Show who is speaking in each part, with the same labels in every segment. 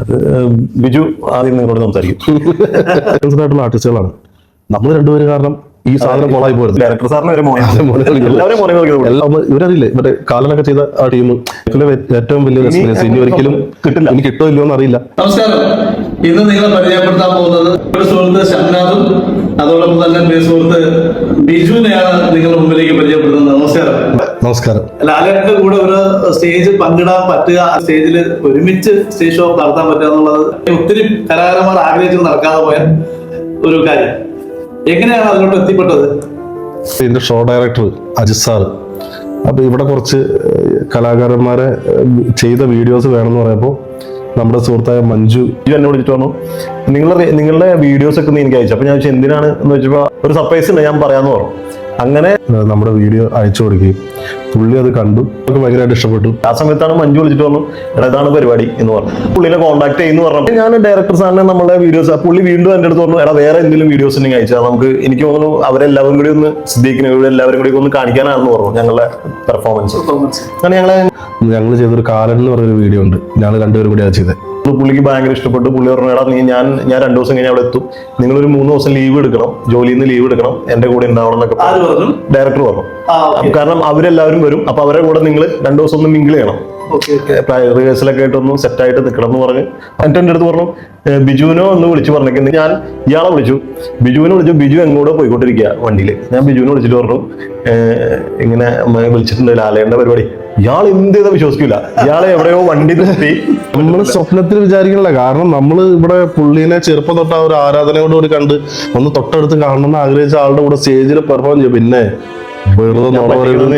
Speaker 1: അത് ബിജു ആദ്യം നിങ്ങളോട് സംസാരിക്കും.
Speaker 2: ആയിട്ടുള്ള ആർട്ടിസ്റ്റുകളാണ്. നമ്മൾ രണ്ടുപേരും കാരണം ഈ സാധനം മോളായി പോയത്
Speaker 1: ഡയറക്ടർ സാറിന്
Speaker 2: ഇവരറിയില്ലേ മറ്റേ കാലനൊക്കെ ചെയ്ത ആ ടീം. ഏറ്റവും വലിയ എക്സ്പീരിയൻസ് ഇനി ഒരിക്കലും
Speaker 1: കിട്ടില്ല.
Speaker 2: ഇനി കിട്ടോ ഇല്ലയോ എന്ന് അറിയില്ല.
Speaker 3: നമസ്കാരം. ഇന്ന് നിങ്ങളെ പരിചയപ്പെടുത്താൻ പോകുന്നത് ഒരു സുഹൃത്ത് ശംനാഥും അതോടൊപ്പം തന്നെ സുഹൃത്ത് ബിജുവിനെയാണ് നിങ്ങളുടെ മുമ്പിലേക്ക് നമസ്കാരം.
Speaker 2: ലാലേട്ട
Speaker 3: ലാലേട്ടന്റെ കൂടെ ഒരു സ്റ്റേജ് പങ്കിടാൻ പറ്റുക സ്റ്റേജിൽ ഒരുമിച്ച് സ്റ്റേജ് ഷോ നടത്താൻ പറ്റുക എന്നുള്ളത് ഒത്തിരി കലാകാരന്മാർ ആഗ്രഹിച്ച് നടക്കാതെ പോയ ഒരു കാര്യം. എങ്ങനെയാണ് അതിലോട്ട് എത്തിപ്പെട്ടത്?
Speaker 2: ഇതിന്റെ ഷോ ഡയറക്ടർ അജിത് സാർ അപ്പൊ ഇവിടെ കുറച്ച് കലാകാരന്മാരെ ചെയ്ത വീഡിയോസ് വേണമെന്ന് പറയുമ്പോൾ നമ്മുടെ സുഹൃത്തായ മഞ്ജു
Speaker 1: ഇത് എന്നെ വിളിച്ചിട്ട് വന്നു. നിങ്ങളുടെ നിങ്ങളുടെ വീഡിയോസ് ഒക്കെ നീ എനിക്ക് അയച്ചു. അപ്പൊ ഞാൻ ചോദിച്ചു എന്തിനാണ് എന്ന് വെച്ചപ്പോ ഒരു സർപ്രൈസ് ഉണ്ട് ഞാൻ പറയാന്ന് പറഞ്ഞു. അങ്ങനെ
Speaker 2: നമ്മുടെ വീഡിയോ അയച്ചു കൊടുക്കുകയും പുള്ളി അത് കണ്ടു. നമുക്ക് ഭയങ്കരമായിട്ട് ഇഷ്ടപ്പെട്ടു.
Speaker 1: ആ സമയത്താണ് മഞ്ജു വിളിച്ചിട്ട് പറഞ്ഞു എടാ ഇതാണ് പരിപാടി എന്ന് പറഞ്ഞു. പുള്ളിനെ കോൺടാക്ട് ചെയ്യുന്നു പറഞ്ഞു. ഞാൻ ഡയറക്ടർ സാറിനെ നമ്മുടെ വീഡിയോസ് പുള്ളി വീണ്ടും എന്റെ അടുത്ത് പറഞ്ഞു എടാ വേറെ എന്തെങ്കിലും വീഡിയോസ് ഉണ്ടെങ്കിൽ അയച്ചാൽ നമുക്ക് എനിക്ക് തോന്നുന്നു അവരെല്ലാവരും കൂടി ഒന്ന് സിദ്ദീഖിനെ ഇവിടെ എല്ലാവരും കൂടി ഒന്ന് കാണിക്കാനാണെന്ന് പറഞ്ഞു ഞങ്ങളുടെ പെർഫോമൻസ് അങ്ങനെ ഞങ്ങളെ
Speaker 2: ഞങ്ങൾ ചെയ്തൊരു കാലൻ എന്ന് പറഞ്ഞൊരു വീഡിയോ ഉണ്ട്. ഞങ്ങൾ രണ്ടുപേരും കൂടി അത് ചെയ്തത്
Speaker 1: പുള്ളിക്ക് ഭയങ്കര ഇഷ്ടപ്പെട്ടു. പുള്ളി പറഞ്ഞു എടാ നീ ഞാൻ ഞാൻ രണ്ടു ദിവസം കഴിഞ്ഞ് അവിടെ എത്തും. നിങ്ങളൊരു മൂന്ന് ദിവസം ലീവ് എടുക്കണം ജോലിയിൽ നിന്ന് ലീവ് എടുക്കണം എന്റെ കൂടെ ഉണ്ടാവണം എന്നൊക്കെ
Speaker 3: പറഞ്ഞു.
Speaker 1: ഡയറക്ടർ പറഞ്ഞു. കാരണം അവരെല്ലാവരും വരും. അപ്പൊ അവരുടെ കൂടെ നിങ്ങൾ രണ്ടു ദിവസം ഒന്ന് മിങ്കിൾ ചെയ്യണം.
Speaker 3: Okay okay.
Speaker 1: റിഹേഴ്സലൊക്കെ ആയിട്ട് ഒന്ന് സെറ്റ് ആയിട്ട് നിൽക്കണം എന്ന് പറഞ്ഞ്. എന്നിട്ട് എന്റെ അടുത്ത് പറഞ്ഞു "ഏ, ബിജുവിനോ ഒന്ന് വിളിച്ചു പറഞ്ഞേക്കുന്നത് ഞാൻ ഇയാളെ വിളിച്ചു. ബിജുവിനെ വിളിച്ചു ബിജു എങ്ങോട്ടോ പോയിക്കൊണ്ടിരിക്കുക വണ്ടിയിൽ ഞാൻ ബിജുവിനെ വിളിച്ചിട്ട് പറഞ്ഞു "ഏ, ഇങ്ങനെ വിളിച്ചിട്ടുണ്ട് ലാലേണ്ട പരിപാടി. ഇയാൾ എന്ത് ചെയ്താൽ വിശ്വസിക്കില്ല ഇയാളെ എവിടെയോ വണ്ടി നിർത്തി.
Speaker 2: നമ്മൾ സ്വപ്നത്തിൽ വിചാരിക്കണില്ല. കാരണം നമ്മൾ ഇവിടെ പുള്ളീനെ ചെറുപ്പം തൊട്ട് ആ ഒരു ആരാധനയോട് കൂടി കണ്ട് ഒന്ന് തൊട്ടടുത്ത് കാണണം എന്ന് ആഗ്രഹിച്ച ആളുടെ കൂടെ സ്റ്റേജിൽ പെർഫോം ചെയ്യും. പിന്നെ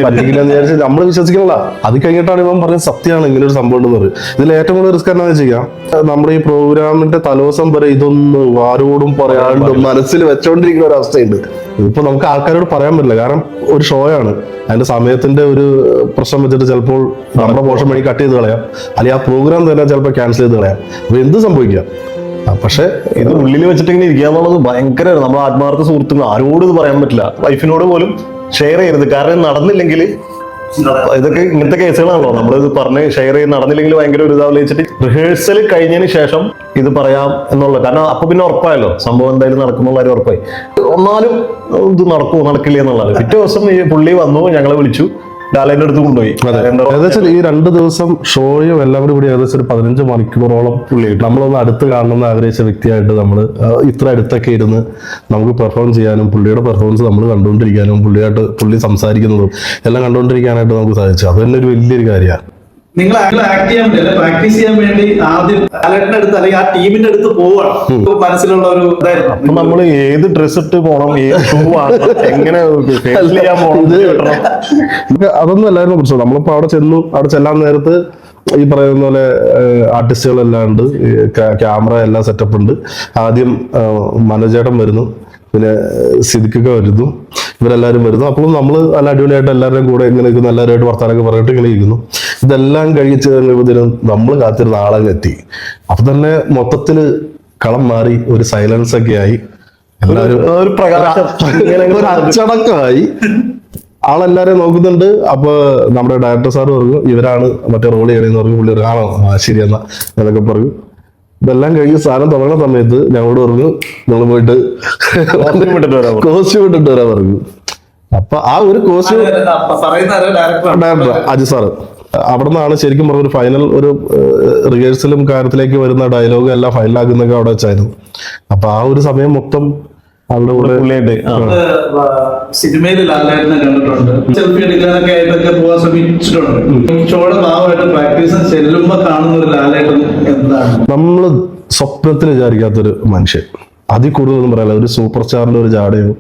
Speaker 2: പറ്റിക്കില്ലെന്ന് വിചാരിച്ച് നമ്മൾ വിശ്വസിക്കണില്ല. അത് കഴിഞ്ഞിട്ടാണ് ഇവൻ പറഞ്ഞത് സത്യമാണ് ഇങ്ങനെ ഒരു സംഭവം ഉണ്ടെന്ന് പറയും. ഇതിൽ ഏറ്റവും കൂടുതൽ റിസ്ക് എന്നാന്ന് ചെയ്യാം നമ്മുടെ ഈ പ്രോഗ്രാമിന്റെ തലോസം വരെ ഇതൊന്ന് ആരോടും പറയാണ്ട് മനസ്സിൽ വെച്ചോണ്ടിരിക്കുന്ന ഒരു അവസ്ഥയുണ്ട് ഇപ്പൊ നമുക്ക് ആൾക്കാരോട് പറയാൻ പറ്റില്ല. കാരണം ഒരു ഷോയാണ്. അതിന്റെ സമയത്തിന്റെ ഒരു പ്രശ്നം വെച്ചിട്ട് ചിലപ്പോൾ നമ്മുടെ പോഷൻ വഴി കട്ട് ചെയ്ത് കളയാം. അല്ലെങ്കിൽ ആ പ്രോഗ്രാം തന്നെ ചിലപ്പോൾ ക്യാൻസൽ ചെയ്ത് കളയാം. അപ്പൊ എന്ത് സംഭവിക്കാം? പക്ഷെ
Speaker 1: ഇത് ഉള്ളിൽ വെച്ചിട്ട് ഇങ്ങനെ ഇരിക്കുക എന്നുള്ളത് ഭയങ്കര നമ്മൾ ആത്മാർത്ഥ സുഹൃത്തുക്കൾ ആരോടും ഇത് പറയാൻ പറ്റില്ല. വൈഫിനോട് പോലും ഷെയർ ചെയ്യരുത്. കാരണം നടന്നില്ലെങ്കിൽ ഇതൊക്കെ ഇങ്ങനത്തെ കേസുകളാണല്ലോ. നമ്മൾ ഇത് പറഞ്ഞ് ഷെയർ ചെയ്ത് നടന്നില്ലെങ്കിൽ ഭയങ്കര ഒരു ഇതാവില്ല വെച്ചിട്ട് റിഹേഴ്സൽ കഴിഞ്ഞതിന് ശേഷം ഇത് പറയാം എന്നുള്ളത്. കാരണം അപ്പൊ പിന്നെ ഉറപ്പായല്ലോ. സംഭവം എന്തായാലും നടക്കുന്നുള്ള കാര്യം ഉറപ്പായി. ഒന്നാലും ഇത് നടക്കുമോ നടക്കില്ല എന്നുള്ളത് പിറ്റേ ദിവസം ഈ പുള്ളി വന്നു ഞങ്ങളെ വിളിച്ചു. ലാലേന്റെ അടുത്ത് കൊണ്ടുപോയി.
Speaker 2: ഏകദേശം ഈ രണ്ട് ദിവസം ഷോയും എല്ലാം കൂടി കൂടി ഏകദേശം ഒരു പതിനഞ്ച് മണിക്കൂറോളം നമ്മളൊന്ന് അടുത്ത് കാണണമെന്ന് ആഗ്രഹിച്ച വ്യക്തിയായിട്ട് നമ്മൾ ഇത്ര അടുത്തൊക്കെ ഇരുന്ന് നമുക്ക് പെർഫോം ചെയ്യാനും പുള്ളിയുടെ പെർഫോമൻസ് നമ്മൾ കണ്ടുകൊണ്ടിരിക്കാനും പുള്ളിയായിട്ട് പുള്ളി സംസാരിക്കുന്നതും എല്ലാം കണ്ടുകൊണ്ടിരിക്കാനായിട്ട് നമുക്ക് സാധിച്ചു. അത് തന്നെ ഒരു വലിയൊരു കാര്യമാണ്.
Speaker 3: നിങ്ങൾ ആക്ട് ചെയ്യാൻ വേണ്ടി പ്രാക്ടീസ് ചെയ്യാൻ വേണ്ടി ആദ്യം ടാലന്റിന്റെ അടുത്ത് അല്ലെങ്കിൽ ആ ടീമിന്റെ അടുത്ത് പോവാണ്. മനസ്സിലുള്ള ഒരു ഇതായിരുന്നു.
Speaker 1: നമ്മൾ ഏത് ഡ്രസ് ഇട്ട് പോണം ഏത് ഷൂ ആണ് എങ്ങനെ ചെയ്യാൻ.
Speaker 2: നമുക്ക് അതൊന്നും അല്ലായിരുന്നു പ്രശ്നം നമ്മളിപ്പോ അവിടെ ചെന്നു അവിടെ ചെല്ലാൻ നേരത്ത് ഈ പറയുന്ന പോലെ ആർട്ടിസ്റ്റുകളെല്ലാം ഉണ്ട്. ക്യാമറ എല്ലാം സെറ്റപ്പ് ഉണ്ട്. ആദ്യം മനോജേട്ടൻ വരുന്നു. പിന്നെ സിദ്ദിഖൊക്കെ വരുന്നു. ഇവരെല്ലാവരും വരുന്നു. അപ്പോൾ നമ്മൾ നല്ല അടിപൊളിയായിട്ട് എല്ലാവരുടെയും കൂടെ ഇങ്ങനെ നിൽക്കുന്നു എല്ലാവരുമായിട്ട് വർത്താനൊക്കെ പറഞ്ഞിട്ട് ഇങ്ങനെ ഇരിക്കുന്നു. ഇതെല്ലാം കഴിച്ച് കഴിയുമ്പോഴത്തേനും നമ്മൾ കാത്തിരുന്ന ആളങ്ങ് എത്തി അപ്പൊ തന്നെ മൊത്തത്തിൽ കളം മാറി ഒരു സൈലൻസ് ഒക്കെ ആയി. എല്ലാവരും
Speaker 1: ഒരു പ്രകാശം. ഇങ്ങനെ അങ്ങ്
Speaker 2: ഒരു അച്ചടക്കമായി. ആളെല്ലാരെയും നോക്കുന്നുണ്ട്. അപ്പൊ നമ്മുടെ ഡയറക്ടർ സാർ പറഞ്ഞു ഇവരാണ് മറ്റേ റോൾ ചെയ്യണമെന്ന് പറഞ്ഞു പുള്ളി ആണോ ആ ശരി എന്നാ എന്നൊക്കെ പറഞ്ഞു. ഇതെല്ലാം കഴിഞ്ഞ് സാധനം തുടങ്ങുന്ന സമയത്ത് ഞങ്ങളോട് പറഞ്ഞു നിങ്ങൾ പോയിട്ട് കോസ്റ്റ്യൂം ഇട്ടിട്ട് വരാൻ പറഞ്ഞു. അപ്പൊ ആ ഒരു കോസ്റ്റ്യൂം ഡയറക്ടർ അജു സാറ് അവിടെ നിന്നാണ് ശരിക്കും പറഞ്ഞ ഒരു ഫൈനൽ ഒരു റിഹേഴ്സലും കാര്യത്തിലേക്ക് വരുന്ന ഡയലോഗ് എല്ലാം ഫൈനലാക്കുന്നൊക്കെ അവിടെ വെച്ചായിരുന്നു. അപ്പൊ ആ ഒരു സമയം മൊത്തം അവിടെ കൂടെ.
Speaker 3: സിനിമയിൽ ലാലേട്ടനെ കണ്ടിട്ടുണ്ട്. സെൽഫി എടുക്കാനൊക്കെ ആയിട്ടൊക്കെ പോകാൻ ശ്രമിച്ചിട്ടുണ്ട്. ഷോയുടെ ഭാഗമായിട്ട് പ്രാക്ടീസ് ചെല്ലുമ്പോ കാണുന്ന ഒരു ലാലേട്ടൻ എന്താണ്?
Speaker 2: നമ്മൾ സ്വപ്നത്തിൽ വിചാരിക്കാത്തൊരു മനുഷ്യൻ. അതിൽ കൂടുതലൊന്നും പറയാനില്ല. ഒരു സൂപ്പർ സ്റ്റാറിന്റെ ഒരു ജാടയോ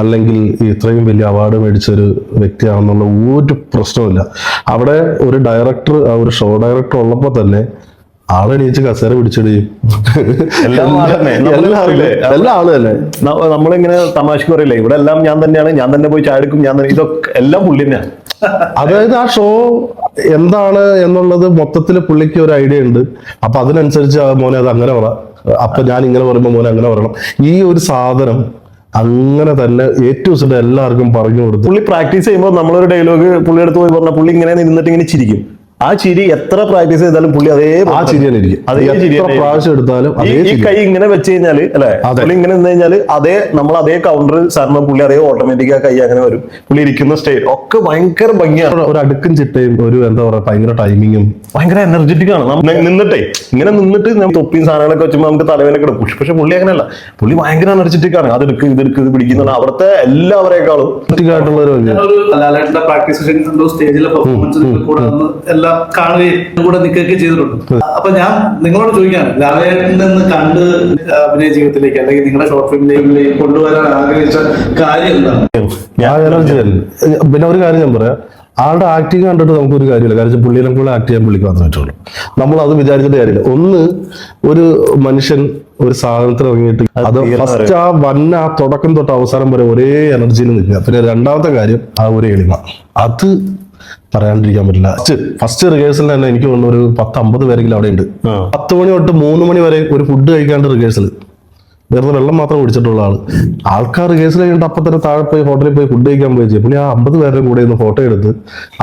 Speaker 2: അല്ലെങ്കിൽ ഇത്രയും വലിയ അവാർഡ് മേടിച്ച ഒരു വ്യക്തിയാണെന്നുള്ള ഒരു പ്രശ്നമില്ല അവിടെ ഒരു ഡയറക്ടർ ഒരു ഷോ ഡയറക്ടർ ഉള്ളപ്പോൾ തന്നെ ആളെണീച്ച് കസേര പിടിച്ചിടുകയും
Speaker 1: എല്ലാം ആൾ തന്നെ. നമ്മളിങ്ങനെ തമാശക്ക് പറയില്ലേ ഇവിടെ എല്ലാം ഞാൻ തന്നെയാണ് ഞാൻ തന്നെ പോയി ചാടിക്കും ഞാൻ തന്നെ ഇതൊക്കെ എല്ലാം പുള്ളി തന്നെയാണ്
Speaker 2: അതായത് ആ ഷോ എന്താണ് എന്നുള്ളത് മൊത്തത്തിൽ പുള്ളിക്ക് ഒരു ഐഡിയ ഉണ്ട്. അപ്പൊ അതിനനുസരിച്ച് ആ മോനെ അത് അങ്ങനെ പറ. അപ്പൊ ഞാൻ ഇങ്ങനെ പറയുമ്പോൾ മോനെ അങ്ങനെ പറയണം. ഈ ഒരു സാധനം അങ്ങനെ തന്നെ ഏറ്റവും എല്ലാവർക്കും പറഞ്ഞു കൊടുത്തു
Speaker 1: പുള്ളി പ്രാക്ടീസ് ചെയ്യുമ്പോൾ നമ്മളൊരു ഡയലോഗ് പുള്ളി എടുത്ത് പോയി പറഞ്ഞാൽ പുള്ളി ഇങ്ങനെ നിന്നിട്ട് ഇങ്ങനെ ചിരിക്കും. ആ ചിരി എത്ര പ്രാക്ടീസ് ചെയ്താലും പുള്ളി അതേ
Speaker 2: ആ ചിരി തന്നെ ഇരിക്കും.
Speaker 1: അതേ ചിരി
Speaker 2: പ്രാവശ്യം എടുത്താലും
Speaker 1: ഈ-
Speaker 2: അതേ
Speaker 1: ഈ കൈ ഇങ്ങനെ വെച്ച് കഴിഞ്ഞാൽ അല്ലെ? പുള്ളി ഇങ്ങനെ നിന്ന് കഴിഞ്ഞാൽ അതേ നമ്മൾ അതേ കൗണ്ടർ സാറിന് പുള്ളി അതേ ഓട്ടോമാറ്റിക് ആ കൈ അങ്ങനെ വരും. പുള്ളി ഇരിക്കുന്ന സ്റ്റൈൽ ഒക്കെ ഭയങ്കര ഭംഗിയാണ്.
Speaker 2: ഒരു അടുക്കും ചിട്ടയും ഒരു എന്താ പറയാ ഭയങ്കര ടൈമിങ്ങും
Speaker 1: ഭയങ്കര എനർജറ്റിക് ആണ്. നിന്നിട്ടേ ഇങ്ങനെ നിന്നിട്ട് നമ്മൾ തൊപ്പിയും സാധനങ്ങളൊക്കെ വെച്ചുമ്പോൾ നമുക്ക് തലവേനൊക്കെ എടുക്കും. പക്ഷെ പുള്ളി അങ്ങനെയല്ല. പുള്ളി ഭയങ്കര എനർജറ്റിക് ആണ്. അതെടുക്ക് ഇതെടുക്ക് ഇത് പിടിക്കുന്ന അവിടുത്തെ എല്ലാവരെക്കാളും
Speaker 3: പ്രാക്ടീസ് സെഷൻസ് സ്റ്റേജിലെ പെർഫോമൻസ് എല്ലാം കാണുകയും കൂടെ നിൽക്കുകയൊക്കെ ചെയ്തിട്ടുണ്ട്. അപ്പൊ ഞാൻ നിങ്ങളോട് ചോദിക്കാണ് ലാലേട്ടൻ നിന്ന് കണ്ട് അഭിനയ ജീവിതത്തിലേക്ക് അല്ലെങ്കിൽ നിങ്ങളുടെ ഷോർട്ട് ഫിലിമിലേക്ക് കൊണ്ടുവരാൻ ആഗ്രഹിച്ച കാര്യം എന്താണ്?
Speaker 2: പിന്നെ ഒരു കാര്യം ഞാൻ പറയാം. ആളുടെ ആക്ടിങ് കണ്ടിട്ട് നമുക്ക് ഒരു കാര്യമില്ല കാരണം പുള്ളിയിലും കൂടെ ആക്ട് ചെയ്യാൻ പുള്ളിക്ക് മാത്രമേ പറ്റുള്ളൂ. നമ്മൾ അത് വിചാരിച്ചിട്ട് കാര്യമില്ല. ഒന്ന് ഒരു മനുഷ്യൻ ഒരു സാധനത്തിൽ ഇറങ്ങിയിട്ട് അത് ഫസ്റ്റ് ആ വന്ന ആ തുടക്കം തൊട്ട് അവസാനം വരെ ഒരേ എനർജിയിൽ നിൽക്കുക. പിന്നെ രണ്ടാമത്തെ കാര്യം ആ ഒരു എളിമ. അത് പറയാണ്ടിരിക്കാൻ പറ്റില്ല. ഫസ്റ്റ് ഫസ്റ്റ് റിഹേഴ്സലിൽ തന്നെ എനിക്ക് തോന്നുന്നു ഒരു പത്ത് അമ്പത് പേരെങ്കിലും അവിടെ ഉണ്ട്. പത്ത് മണി തൊട്ട് മൂന്ന് മണി വരെ ഒരു ഫുഡ് കഴിക്കാണ്ട് റിഹേഴ്സൽ വെറുതെ വെള്ളം മാത്രം കുടിച്ചിട്ടുള്ള ആൾ ആൾക്കാർ കേസ് കഴിഞ്ഞിട്ട് അപ്പൊ തന്നെ താഴെ പോയി ഹോട്ടലിൽ പോയി ഫുഡ് കഴിക്കാൻ പോയി ചെയ്യും. പുള്ളി ആ അമ്പത് പേരുടെ കൂടെ ഒന്ന് ഫോട്ടോ എടുത്ത്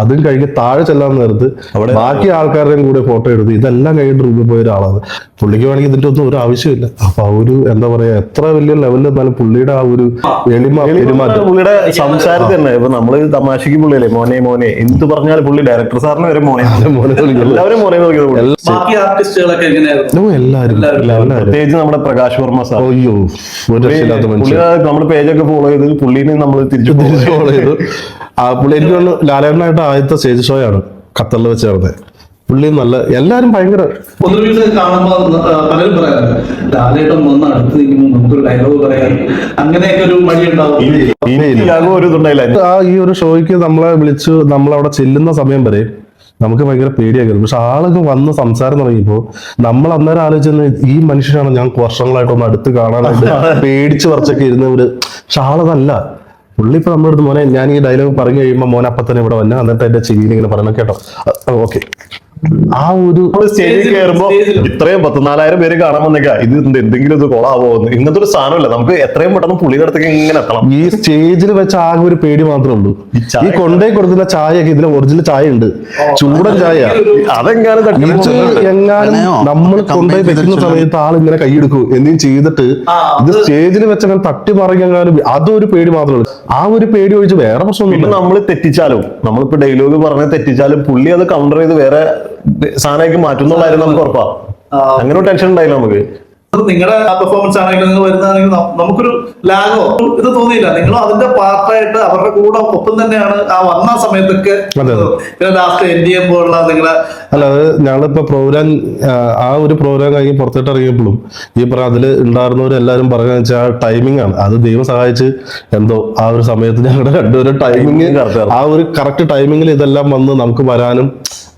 Speaker 2: അതും കഴിഞ്ഞ് താഴെ ചെല്ലാൻ നേരത്ത്
Speaker 1: അവിടെ
Speaker 2: ബാക്കി ആൾക്കാരുടെയും കൂടെ ഫോട്ടോ എടുത്ത് ഇതെല്ലാം കഴിഞ്ഞിട്ട് റൂമിൽ പോയ ഒരാളാണ്. പുള്ളിക്ക് വേണമെങ്കിൽ ഇതിന്റെ ഒന്നും ഒരു ആവശ്യമില്ല. അപ്പൊ ആ ഒരു എന്താ പറയാ എത്ര വലിയ ലെവലിൽ എന്നാലും പുള്ളിയുടെ ആ ഒരു എളിമ പെരുമാറ്റം
Speaker 1: പുള്ളിയുടെ സംസാരത്തിൽ തന്നെ. ഇപ്പൊ നമ്മൾ തമാശക്ക് പുള്ളിയല്ലേ? മോനെ മോനെ. എന്ത് പറഞ്ഞാലും പുള്ളി ഡയറക്ടർ സാറിന് വരെ മോനെ.
Speaker 2: മോനെ.
Speaker 1: എല്ലാവരും മോനെ
Speaker 2: എല്ലാവരും.
Speaker 1: പ്രത്യേകിച്ച് നമ്മുടെ പ്രകാശ് വർമ്മ സാർ.
Speaker 2: അയ്യോ ഒരു രക്ഷയില്ലാത്ത
Speaker 1: പുള്ളി
Speaker 2: മനുഷ്യൻ.
Speaker 1: നമ്മുടെ പേജൊക്കെ ഫോളോ ചെയ്ത് പുള്ളിനെ നമ്മൾ തിരിച്ചു
Speaker 2: ഫോളോ ചെയ്തു. ആ പുള്ളി എനിക്ക് തോന്നുന്നു ലാലേട്ടനായിട്ട് ആദ്യത്തെ സ്റ്റേജ് ഷോ ആണ് ഖത്തറിൽ വെച്ച് നടന്നത്. പുള്ളി നല്ല എല്ലാരും ഭയങ്കര
Speaker 3: പൊതുവിൽ കാണുമ്പോൾ പലരും പറയാറുണ്ട് ലാലേട്ടൻ വന്ന് അടുത്ത് നിൽക്കുമ്പോൾ നമുക്കൊരു ഡയലോഗ് പറയാൻ അങ്ങനെയൊക്കെ ഒരു മടി ഉണ്ടാവും
Speaker 1: ഒരു ഇതുണ്ടായില്ല
Speaker 2: ആ ഈ ഒരു ഷോയ്ക്ക് നമ്മളെ വിളിച്ചു നമ്മളവിടെ ചെല്ലുന്ന സമയം വരെ നമുക്ക് ഭയങ്കര പേടിയായിരുന്നു പക്ഷെ ആളൊക്കെ വന്ന് സംസാരം തുടങ്ങിയപ്പോ നമ്മൾ അന്നേരം ആലോചിച്ചെന്ന് ഈ മനുഷ്യനാണ് ഞാൻ വർഷങ്ങളായിട്ട് ഒന്ന് അടുത്ത് കാണാനായിട്ട് പേടിച്ച് കുറച്ചൊക്കെ ഒരു പക്ഷെ ആളതല്ല. പുള്ളി ഇപ്പൊ നമ്മുടെ അടുത്ത് മോനെ ഞാൻ ഈ ഡയലോഗ് പറഞ്ഞു കഴിയുമ്പോൾ മോനെ അപ്പൊ തന്നെ ഇവിടെ വന്നെ എന്നിട്ട് എന്റെ ചെവിയിൽ ഇങ്ങനെ പറയണം കേട്ടോ. ഓക്കെ. ആ ഒരു
Speaker 1: സ്റ്റേജിൽ കയറുമ്പോ ഇത്രയും പത്തിനാലായിരം പേര് കാണാൻ വന്നേക്കാ. ഇത് എന്ത് എന്തെങ്കിലും ഇത് കൊളാവോ ഇങ്ങനത്തെ ഒരു സാധനമല്ല. നമുക്ക് എത്രയും പെട്ടെന്ന് പുള്ളിയുടെ അടുത്തേക്ക് ഇങ്ങനെ എത്തണം.
Speaker 2: ഈ സ്റ്റേജിൽ വെച്ച ആകെ ഒരു പേടി മാത്രമേ ഉള്ളൂ.
Speaker 1: ഈ
Speaker 2: കൊണ്ടേ കൊടുക്കുന്ന ചായയൊക്കെ ഇതിലെ ഒറിജിനൽ ചായ ഉണ്ട് ചൂടൻ ചായ.
Speaker 1: അതെങ്ങാനും തട്ടി
Speaker 2: എങ്ങാനും നമ്മൾ കൊണ്ടേ വെക്കുന്ന സമയത്ത് ആൾ ഇങ്ങനെ കൈയെടുക്കും എന്തെങ്കിലും ചെയ്തിട്ട് ഇത് സ്റ്റേജിൽ വെച്ച അങ്ങനെ തട്ടി മറിയെങ്ങാനും അതൊരു പേടി മാത്രമേ ഉള്ളൂ. ആ ഒരു പേടി ഒഴിച്ച് വേറെ പ്രശ്നമൊന്നും
Speaker 1: നമ്മൾ തെറ്റിച്ചാലും നമ്മളിപ്പോ ഡയലോഗ് പറഞ്ഞ തെറ്റിച്ചാലും പുള്ളി അത് കൗണ്ടർ ചെയ്ത് വേറെ സാധനമാക്കി മാറ്റുന്നുള്ളായിരുന്നു നമുക്ക് ഉറപ്പാ. അങ്ങനെ ഒരു ടെൻഷൻ ഉണ്ടായില്ല നമുക്ക്.
Speaker 3: നിങ്ങളുടെ പെർഫോമൻസ് ആണെങ്കിലും നിങ്ങൾ വരുന്നതാണെങ്കിൽ നമുക്കൊരു ലാഗോ ഇത് തോന്നിയില്ല. നിങ്ങളും അതിന്റെ പാർട്ടായിട്ട് അവരുടെ കൂടെ ഒപ്പം തന്നെയാണ് ആ വന്ന സമയത്തൊക്കെ. പിന്നെ ലാസ്റ്റ് എൻ ഡി എം പോലുള്ള നിങ്ങളെ
Speaker 2: അല്ല അത് ഞങ്ങളിപ്പോ പ്രോഗ്രാം ആ ഒരു പ്രോഗ്രാം കഴിഞ്ഞ് പുറത്തോട്ട് ഇറങ്ങിയപ്പോഴും ഈ പറഞ്ഞ അതിൽ ഉണ്ടായിരുന്നവരെല്ലാരും പറയുന്നത് വെച്ചാൽ ടൈമിംഗ് ആണ്. അത് ദൈവം സഹായിച്ച് എന്തോ ആ ഒരു സമയത്ത് ഞങ്ങളുടെ രണ്ടുപേരും
Speaker 1: ടൈമിങ്
Speaker 2: ആ ഒരു കറക്റ്റ് ടൈമിങ്ങിൽ ഇതെല്ലാം വന്ന് നമുക്ക് വരാനും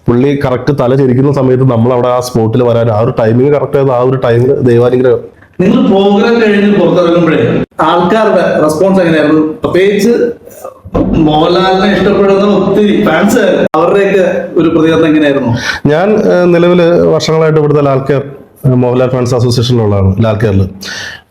Speaker 2: പുള്ളി കറക്റ്റ് തല ചരിക്കുന്ന സമയത്ത് നമ്മൾ അവിടെ ആ സ്പോട്ടിൽ വരാൻ ആ ഒരു ടൈമിംഗ് കറക്റ്റ് ആയത് ആ ഒരു ടൈമിൽ ദൈവാനുഗ്രഹം.
Speaker 3: നിങ്ങൾ പ്രോഗ്രാം കഴിഞ്ഞ് പുറത്തിറങ്ങുമ്പോഴേ ആൾക്കാരുടെ റെസ്പോൺസ് എങ്ങനെയായിരുന്നു? പ്രത്യേകിച്ച് മോഹൻലാലിനെ ഇഷ്ടപ്പെടുന്ന ഒത്തിരി ഫാൻസ് അവരുടെയൊക്കെ ഒരു പ്രതികരണം എങ്ങനെയായിരുന്നു?
Speaker 2: ഞാൻ നിലവിൽ വർഷങ്ങളായിട്ട് ഇവിടുത്തെ ഏഹ് മോഹൻലാൽ ഫ്രണ്ട്സ് അസോസിയേഷനിലുള്ളതാണ് ലാൽ കേരള.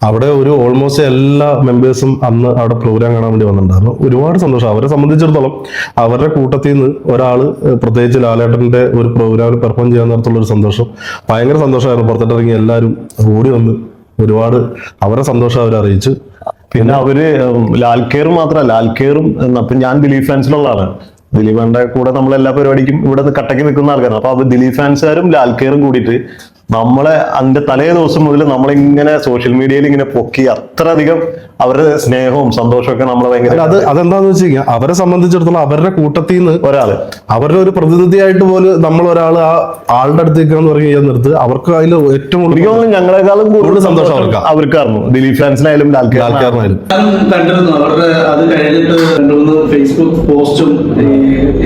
Speaker 2: അവിടെ ഒരു ഓൾമോസ്റ്റ് എല്ലാ മെമ്പേഴ്സും അന്ന് അവിടെ പ്രോഗ്രാം കാണാൻ വേണ്ടി വന്നിട്ടുണ്ടായിരുന്നു. ഒരുപാട് സന്തോഷം. അവരെ സംബന്ധിച്ചിടത്തോളം അവരുടെ കൂട്ടത്തിൽ നിന്ന് ഒരാൾ പ്രത്യേകിച്ച് ലാലേട്ടന്റെ ഒരു പ്രോഗ്രാമിൽ പെർഫോം ചെയ്യാൻ നേരത്തുള്ള ഒരു സന്തോഷം. ഭയങ്കര സന്തോഷമായിരുന്നു. പുറത്തിട്ടിറങ്ങി എല്ലാവരും ഓടി വന്ന് ഒരുപാട് അവരെ സന്തോഷം അവരെ അറിയിച്ചു.
Speaker 1: പിന്നെ അവർ ഉം, ലാൽ കെയർ മാത്രമല്ല. ലാൽ കെയറും ഉം, അപ്പൊ ഞാൻ ദിലീപ് ഫാൻസിലുള്ളതാണ് ദിലീപന്റെ കൂടെ നമ്മൾ എല്ലാ പരിപാടിക്കും ഇവിടെ കട്ടയ്ക്ക് നിൽക്കുന്ന ആൾക്കാരാണ്. അപ്പൊ ദിലീപ് ഫാൻസുകാരും ലാൽ കെയറും കൂടിയിട്ട് നമ്മളെ അതിന്റെ തലേ ദിവസം മുതൽ നമ്മളിങ്ങനെ സോഷ്യൽ മീഡിയയിൽ ഇങ്ങനെ പൊക്കി അത്രയധികം അവരുടെ സ്നേഹവും സന്തോഷവും ഒക്കെ നമ്മളെ ഭയങ്കര
Speaker 2: അത് അതെന്താന്ന് വെച്ച് കഴിഞ്ഞാൽ അവരെ സംബന്ധിച്ചിടത്തോളം അവരുടെ കൂട്ടത്തിൽ നിന്ന്
Speaker 1: ഒരാൾ.
Speaker 2: അവരുടെ ഒരു പ്രതിനിധിയായിട്ട് പോലും നമ്മൾ ഒരാൾ ആ ആളുടെ അടുത്തേക്ക് എന്ന് പറഞ്ഞു കഴിഞ്ഞാൽ നിർത്ത്. അവർക്ക് അതിൽ ഏറ്റവും കൂടുതൽ
Speaker 1: ഞങ്ങളെക്കാളും കൂടുതൽ സന്തോഷം
Speaker 2: അവർക്ക്.
Speaker 1: അവർക്കായിരുന്നു. ദിലീപ് ഫാൻസിനായാലും ലാൽ കെയർ
Speaker 2: ആൾക്കാരനായാലും
Speaker 3: ഞാനും കണ്ടിരുന്നു. അവരുടെ അത് കഴിഞ്ഞിട്ട് രണ്ടു മൂന്ന് ഫേസ്ബുക്ക് പോസ്റ്റും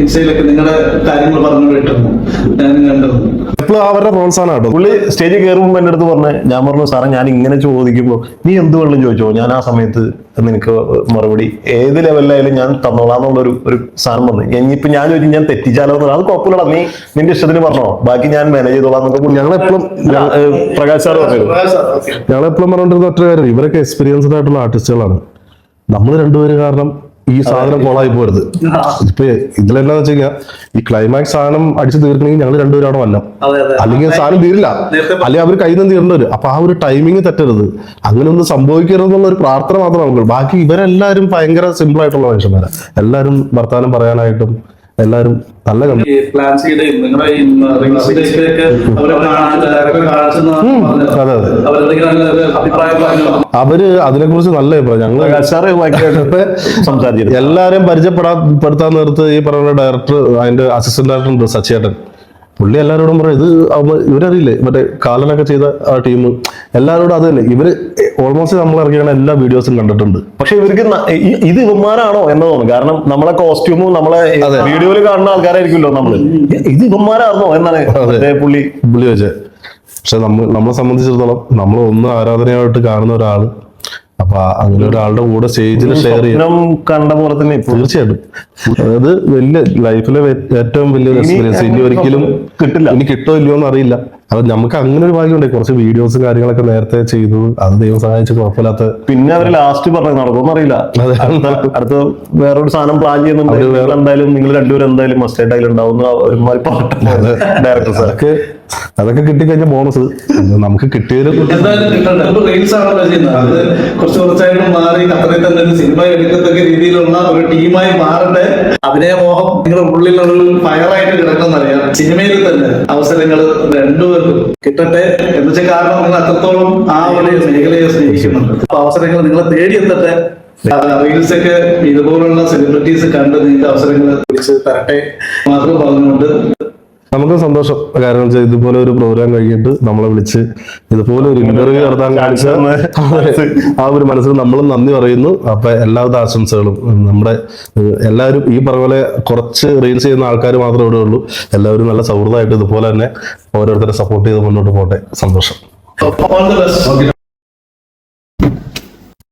Speaker 3: ഇൻസ്റ്റയിലൊക്കെ നിങ്ങളുടെ കാര്യങ്ങൾ പറഞ്ഞു വിട്ടിരുന്നു ഞാൻ കണ്ടിരുന്നു.
Speaker 2: എപ്പോഴും അവരുടെ പ്രോത്സാഹനം കേട്ടോ.
Speaker 1: പുള്ളി സ്റ്റേജിൽ കയറുമ്പോൾ എന്റെ അടുത്ത് പറഞ്ഞ് ഞാൻ പറഞ്ഞു സാറേ ഞാൻ ഇങ്ങനെ ചോദിക്കുമ്പോൾ നീ എന്ത് വെള്ളം ചോദിച്ചോ? ഞാൻ ആ സമയത്ത് നിനക്ക് മറുപടി ഏത് ലെവലിലായാലും ഞാൻ തന്നോളാന്നുള്ള ഒരു ഒരു സാധനം പറഞ്ഞു. ഇനിയിപ്പോ ഞാൻ ചോദിച്ചു ഞാൻ തെറ്റിച്ചാലോ? എന്ന് അത് കുഴപ്പമില്ലടാ നീ നിന്റെ ഇഷ്ടത്തിന് പറഞ്ഞോ. ബാക്കി ഞാൻ മാനേജ് ചെയ്തോളാം എന്നൊക്കെ ഞങ്ങൾ എപ്പോഴും പ്രകാശ് സാർ പറഞ്ഞു
Speaker 3: ഞങ്ങൾ
Speaker 2: ഞങ്ങളെപ്പോഴും പറഞ്ഞിരുന്ന ഒറ്റ കാര്യം. ഇവരൊക്കെ എക്സ്പീരിയൻസ്ഡ് ആയിട്ടുള്ള ആർട്ടിസ്റ്റുകളാണ് നമ്മൾ രണ്ടുപേര് കാരണം ഈ സാധനം കോളായി പോരുത്. ഇപ്പൊ ഇതിലെന്നാന്ന് വെച്ച് കഴിഞ്ഞാൽ ഈ ക്ലൈമാക്സ് സാധനം അടിച്ചു തീർക്കണമെങ്കിൽ ഞങ്ങൾ രണ്ടുപേരും അവിടെ വരണം
Speaker 3: അതെ അതെ.
Speaker 2: അല്ലെങ്കിൽ സാധനം തീരില്ല. അല്ലെങ്കിൽ അവർ കയ്യിൽ നിന്ന് തീരേണ്ടി വരും. അപ്പൊ ആ ഒരു ടൈമിങ് തെറ്റരുത്. അങ്ങനെ ഒന്നും സംഭവിക്കരുത് എന്നുള്ള ഒരു പ്രാർത്ഥന മാത്രമേ നമുക്ക് ബാക്കി ഇവരെല്ലാരും ഭയങ്കര സിമ്പിൾ ആയിട്ടുള്ള മനുഷ്യന്മാരാണ് എല്ലാരും വർത്താനം പറയാനായിട്ടും എല്ലാരും നല്ല
Speaker 3: അവരെ
Speaker 2: അതിനെ കുറിച്ച് നല്ല അഭിപ്രായം
Speaker 1: ഞങ്ങൾ സംസാരിച്ചു
Speaker 2: എല്ലാരെയും പരിചയപ്പെടാൻ നേരത്ത് ഈ പറയുന്ന ഡയറക്ടർ അതിന്റെ അസിസ്റ്റന്റ് ഡയറക്ടർ ഉണ്ട് സച്ചേട്ടൻ പുള്ളി എല്ലാവരോടും പറയും ഇത് ഇവരറിയില്ലേ? മറ്റേ കാലനൊക്കെ ചെയ്ത ആ ടീം. എല്ലാവരോടും അത് തന്നെ. ഇവർ ഓൾമോസ്റ്റ് നമ്മൾ ഇറക്കിയാണ് എല്ലാ വീഡിയോസും കണ്ടിട്ടുണ്ട്.
Speaker 1: പക്ഷെ ഇവർക്ക് ഇത് ഇവന്മാരാണോ എന്ന് തോന്നുന്നു കാരണം നമ്മളെ കോസ്റ്റ്യൂമും നമ്മളെ വീഡിയോയിൽ കാണുന്ന ആൾക്കാരായിരിക്കുമല്ലോ നമ്മൾ. ഇത് ഇവന്മാരാണോ എന്നാണ് പുള്ളി
Speaker 2: പുള്ളി വെച്ചേ പക്ഷെ നമ്മൾ നമ്മളെ സംബന്ധിച്ചിടത്തോളം നമ്മൾ ഒന്ന് ആരാധനയായിട്ട് കാണുന്ന ഒരാൾ അപ്പൊ അങ്ങനെ ഒരാളുടെ കൂടെ സ്റ്റേജിൽ ഷെയർ
Speaker 1: ചെയ്യണം കണ്ട പോലെ തന്നെ
Speaker 2: തീർച്ചയായിട്ടും. അതായത് വലിയ ലൈഫിലെ ഏറ്റവും വലിയ എക്സ്പീരിയൻസ് ഇനി ഒരിക്കലും
Speaker 1: കിട്ടില്ല.
Speaker 2: ഇനി കിട്ടോ ഇല്ലയോ എന്ന് അറിയില്ല. അപ്പൊ നമുക്ക് അങ്ങനെ ഒരു ഭാഗ്യമുണ്ട്. കുറച്ച് വീഡിയോസും കാര്യങ്ങളൊക്കെ നേരത്തെ ചെയ്തു. അത് ദൈവം സഹായിച്ച കുഴപ്പമില്ലാത്ത
Speaker 1: പിന്നെ അവർ ലാസ്റ്റ് പറഞ്ഞു നടക്കുമെന്ന് അറിയില്ല. അടുത്ത വേറൊരു സാധനം പ്ലാൻ ചെയ്യുന്നുണ്ട്. വേറെ എന്തായാലും നിങ്ങൾ രണ്ടുപേരും എന്തായാലും മസ്റ്റ് ആയിട്ട് പറഞ്ഞു ഡയറക്ടർ സാർ
Speaker 2: അതൊക്കെ കിട്ടി കിട്ടിക്കഴിഞ്ഞ ബോണസ് നമുക്ക് കിട്ടിയത്
Speaker 3: എന്തായാലും മോഹം കുറച്ച് കുറച്ചായിട്ട് മാറി ഖത്തറിൽ തന്നെ ഒരു സിനിമ എടുക്കത്തക്ക രീതിയിലുള്ള ഒരു ടീമായി മാറട്ടെ. അഭിനയമോഹം നിങ്ങളുടെ ഉള്ളിലുള്ള ഫയറായിട്ട് കിടക്കുന്നറിയാം സിനിമയിൽ തന്നെ അവസരങ്ങൾ രണ്ടുപേർക്കും കിട്ടട്ടെ എന്ന് വെച്ചാൽ കാരണം നിങ്ങൾ അത്രത്തോളം ആ ഒരു മേഖലയെ സ്നേഹിക്കുന്നുണ്ട്. അപ്പൊ അവസരങ്ങൾ നിങ്ങളെ തേടിയെത്തട്ടെ. റീൽസ് ഒക്കെ ഇതുപോലുള്ള സെലിബ്രിറ്റീസ് കണ്ട് നിങ്ങൾക്ക് അവസരങ്ങൾ തരട്ടെ. മാത്രം പറഞ്ഞുകൊണ്ട്
Speaker 2: നമുക്ക് സന്തോഷം. കാരണം വെച്ചാൽ ഇതുപോലെ ഒരു പ്രോഗ്രാം കഴിഞ്ഞിട്ട് നമ്മളെ വിളിച്ച് ഇതുപോലെ ഒരു ഇന്റർവ്യൂ നടത്താൻ കാണിച്ച ആ ഒരു മനസ്സിൽ നമ്മൾ നന്ദി പറയുന്നു. അപ്പൊ എല്ലാവിധ ആശംസകളും. നമ്മുടെ എല്ലാവരും ഈ പറഞ്ഞ പോലെ കുറച്ച് റീൽസ് ചെയ്യുന്ന ആൾക്കാർ മാത്രമേ ഇവിടെ ഉള്ളൂ. എല്ലാവരും നല്ല സൗഹൃദമായിട്ട് ഇതുപോലെ തന്നെ ഓരോരുത്തരെ സപ്പോർട്ട് ചെയ്ത് മുന്നോട്ട് പോട്ടെ. സന്തോഷം.